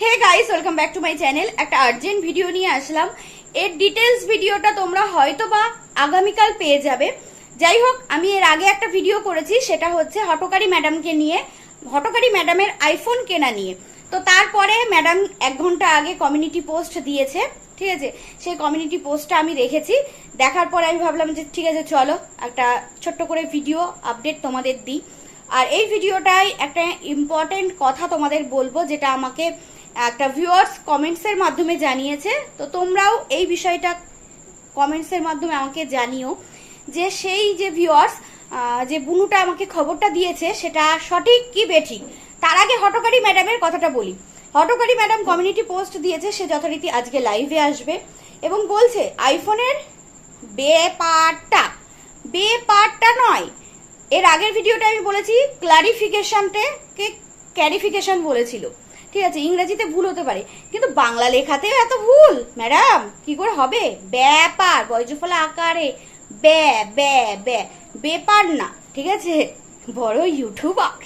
Hey guys welcome back to my channel একটা urgent video নিয়ে আসলাম। এর ডিটেলস ভিডিওটা তোমরা হয়তো বা আগামীকাল পেয়ে যাবে। যাই হোক, আমি এর আগে একটা ভিডিও করেছি, সেটা হচ্ছে হটকারী ম্যাডামকে নিয়ে, হটকারী ম্যাডামের আইফোন কেনা নিয়ে। তো তারপরে ম্যাডাম এক ঘণ্টা আগে কমিউনিটি পোস্ট দিয়েছে, ঠিক আছে? সেই কমিউনিটি পোস্টটা আমি দেখেছি দেখার পরে আমি ভাবলাম যে ঠিক আছে, চলো, একটা ছোট্ট করে ভিডিও আপডেট তোমাদের দিই। আর এই ভিডিওটাই একটা ইম্পর্টেন্ট কথা তোমাদের বলব, যেটা আমাকে একটা ভিউয়ার্স কমেন্টসের মাধ্যমে জানিয়েছে। তো তোমরাও এই বিষয়টা কমেন্টসের মাধ্যমে আমাকে জানিও যে সেই যে ভিউয়ার্স যে বুনুটা আমাকে খবরটা দিয়েছে, সেটা সঠিক কি বেঠিক? তার আগে হটকারী ম্যাডামের কথাটা বলি। হটকারী ম্যাডাম কমিউনিটি পোস্ট দিয়েছে, সে যথারীতি আজকে লাইভে আসবে এবং বলছে আইফোনের বেপারটা বেপারটা নয়। এর আগের ভিডিওটা আমি বলেছি ক্লারিফিকেশনটে কে ক্যারিফিকেশন বলেছিল। ঠিক আছে, ইংরেজিতে ভুল হতে পারে। কিন্তু বাংলা লেখাতেও এত ভুল, ম্যাডাম, কি করে হবে? ব্যাপার বয়জফলা আকারে। ব্যা ব্যা ব্যা বেপার না, ঠিক আছে? বড় ইউটিউবার।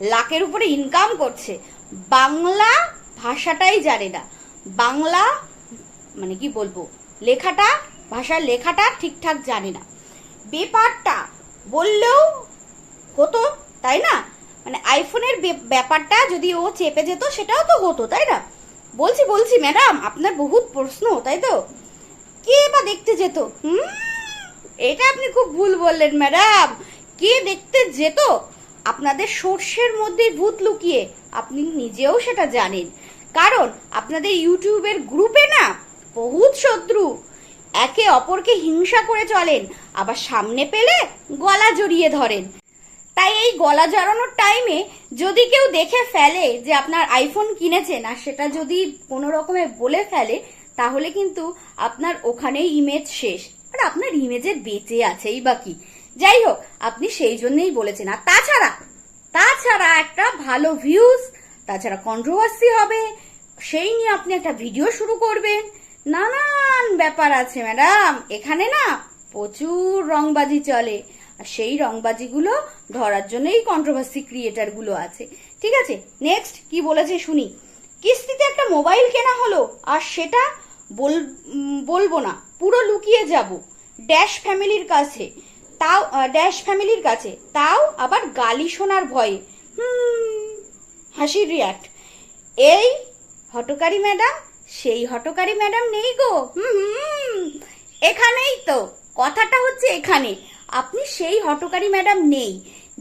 লাখের উপরে ইনকাম করছে। বাংলা ভাষাটাই জানে না। বাংলা মানে কি বলব, লেখাটা, ভাষার লেখাটা ঠিকঠাক জানে না। বেপারটা বললেও হতো, তাই না? মানে আইফোনের ব্যাপারটা যদি ও চেপে যেত, সেটাও তো হতো, তাই না? বলছি বলছি, ম্যাডাম, আপনার বহুত প্রশ্ন, তাই তো? কে বা দেখতে যেত? হুম? এটা আপনি খুব ভুল বললেন, ম্যাডাম। কে দেখতে যেত? আপনাদের সর্ষের মধ্যে ভূত লুকিয়ে, আপনি নিজেও সেটা জানেন। কারণ আপনাদের ইউটিউবের গ্রুপে না বহুত শত্রু। একে অপরকে হিংসা করে চলেন, আবার সামনে পেলে গলা জড়িয়ে ধরেন। তাই এই গলা জড়ানোর টাইমে যদি কেউ দেখে ফেলে যে আপনার আইফোন কিনেছেন আর সেটা যদি কোনো রকমে বলে ফেলে, তাহলে কিন্তু আপনার ওখানেই ইমেজ শেষ। আর আপনার ইমেজের বেঁচে আছেই বা কি? যাই হোক, আপনি সেই জন্যই বলেছেন। আর তাছাড়া তাছাড়া একটা ভালো ভিউজ তাছাড়া কন্ট্রোভার্সি হবে, সেই নিয়ে আপনি একটা ভিডিও শুরু করবেন। নানান ব্যাপার আছে ম্যাডাম এখানে না প্রচুর রংবাজি চলে। আর সেই রংবাজিগুলো ধরার জন্যই কন্ট্রোভার্সি ক্রিয়েটারগুলো আছে। ঠিক আছে? নেক্সট কি বলেছে শুনি? কিস্তিতে একটা মোবাইল কেনা হলো আর সেটা বল বলব না পুরো লুকিয়ে যাব। ড্যাশ ফ্যামিলির কাছে। তাও ড্যাশ ফ্যামিলির কাছে। তাও আবার গালি শোনার ভয়ে। হাসির রিয়াক্ট এই হটকারী ম্যাডাম সেই হটকারী ম্যাডাম নেই গো। হুম, এখানেই তো। কথাটা হচ্ছে এখানে। আপনি সেই হটকারী ম্যাডাম নেই,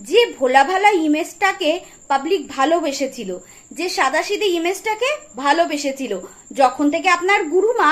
যে ভোলা ভালা ইমেজটাকে পাবলিক ভালোবেসেছিল, যে সাদাসিধে ইমেজটাকে ভালোবেসেছিল। যখন থেকে আপনার গুরুমা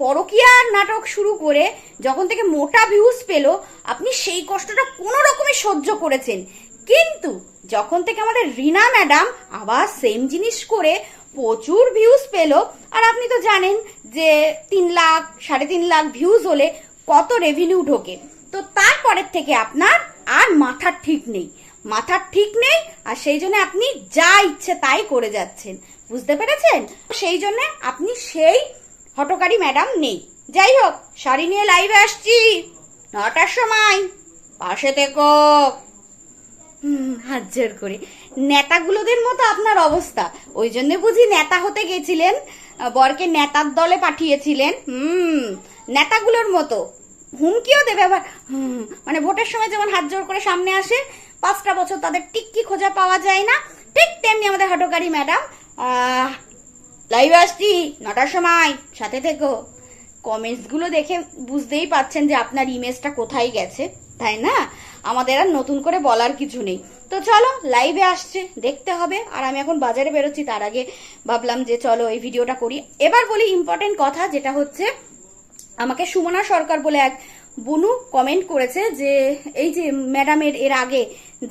পরকিয়ার নাটক শুরু করে, যখন থেকে মোটা ভিউজ পেল, আপনি সেই কষ্টটা কোনো রকমে সহ্য করেছেন। কিন্তু যখন থেকে আমাদের রিনা ম্যাডাম আবার সেম জিনিস করে প্রচুর ভিউজ পেল, আর আপনি তো জানেন যে তিন লাখ, সাড়ে তিন লাখ ভিউজ হলে কত রেভিনিউ ঢোকে। তো তারপরের থেকে আপনার আর মাথার ঠিক নেই। মাথার ঠিক নেই আর সেই জন্য আপনি যা ইচ্ছে তাই করে যাচ্ছেন। বুঝতে পেরেছেন? সেই জন্য আপনি সেই হটকারী ম্যাডাম নেই। যাই হোক শাড়ি নিয়ে লাইভে আসছি। নটার সময়। পাশে থেকো। হুম, হাত জোর করে। নেতাগুলোদের মতো আপনার অবস্থা। ওই জন্য বুঝি নেতা হতে গেছিলেন বরকে নেতার দলে পাঠিয়েছিলেন। হুম নেতাগুলোর মতো। হুমকিও দেবে আবার। মানে ভোটের সময় যেমন হাত জোর করে সামনে আসে, পাঁচটা বছর তাদের টিক্কি খোঁজা পাওয়া যায় না। ঠিক তেমনি আমাদের হটকারী ম্যাডাম লাইভে আসছি নটার সময়, সাথে থেকো। কমেন্টসগুলো দেখে বুঝতেই পাচ্ছেন যে আপনার ইমেজটা কোথায় গেছে, তাই না? আমাদের আর নতুন করে বলার কিছু নেই। তো চলো লাইভে আসছে, দেখতে হবে। আর আমি এখন বাজারে বেরোচ্ছি, তার আগে ভাবলাম যে চলো এই ভিডিওটা করি। এবার বলি ইম্পর্টেন্ট কথা, যেটা হচ্ছে আমাকে সুমনা সরকার বলে এক বুনু কমেন্ট করেছে যে, এই যে ম্যাডামের এর আগে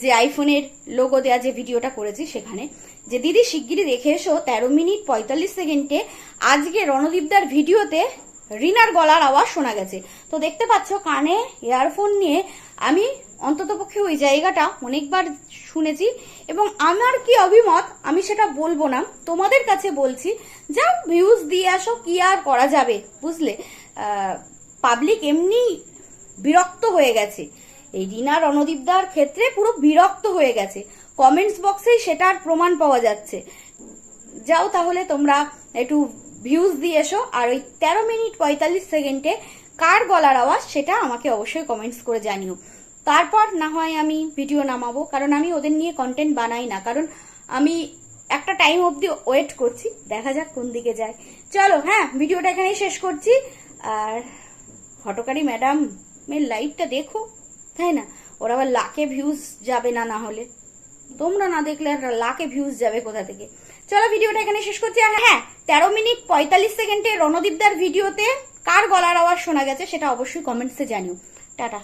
যে আইফোনের লোগো দেওয়া যে ভিডিওটা করেছি সেখানে, যে দিদি, শিগগিরই দেখে এসো, তেরো মিনিট পঁয়তাল্লিশ সেকেন্ডে আজকে রণদীপদার ভিডিওতে রিনার গলার আওয়াজ শোনা গেছে। তো দেখতে পাচ্ছ, কানে ইয়ারফোন নিয়ে আমি অন্ততপক্ষে ওই জায়গাটা অনেকবার শুনেছি এবং আমার কি অভিমত, আমি সেটা বলব না। তোমাদের কাছে বলছি যা ভিউজ দিয়ে আসো, কি আর করা যাবে, বুঝলে? পাবলিক এমনি বিরক্ত হয়ে গেছে। এই রিনা রণদীপদার ক্ষেত্রে পুরো বিরক্ত হয়ে গেছে। কমেন্টস বক্সেই সেটার প্রমাণ পাওয়া যাচ্ছে। যাও তাহলে তোমরা একটু ভিউজ দিয়ে এসো, আর ওই তেরো মিনিট পঁয়তাল্লিশ সেকেন্ডে কার গলার আওয়াজ সেটা আমাকে অবশ্যই কমেন্টস করে জানিও। তারপর না হয় আমি ভিডিও নামাবো, কারণ আমি ওদের নিয়ে কন্টেন্ট বানাই না, কারণ আমি একটা টাইম অবধি ওয়েট করছি, দেখা যাক কোন দিকে যায়। চলো হ্যাঁ ভিডিওটা এখানেই শেষ করছি। আর হটকারী ম্যাডাম এর লাইভটা দেখো, তাই না? ওরা আবার লাখে ভিউজ যাবে না না হলে। তোমরা না দেখলে লাখে ভিউজ যাবে কোথা থেকে? চলো ভিডিওটা এখানে শেষ করছি। আর হ্যাঁ তেরো মিনিট পঁয়তাল্লিশ সেকেন্ডে রণদীপদার ভিডিওতে কার গলার আওয়াজ শোনা গেছে সেটা অবশ্যই কমেন্টসে জানিও। টাটা।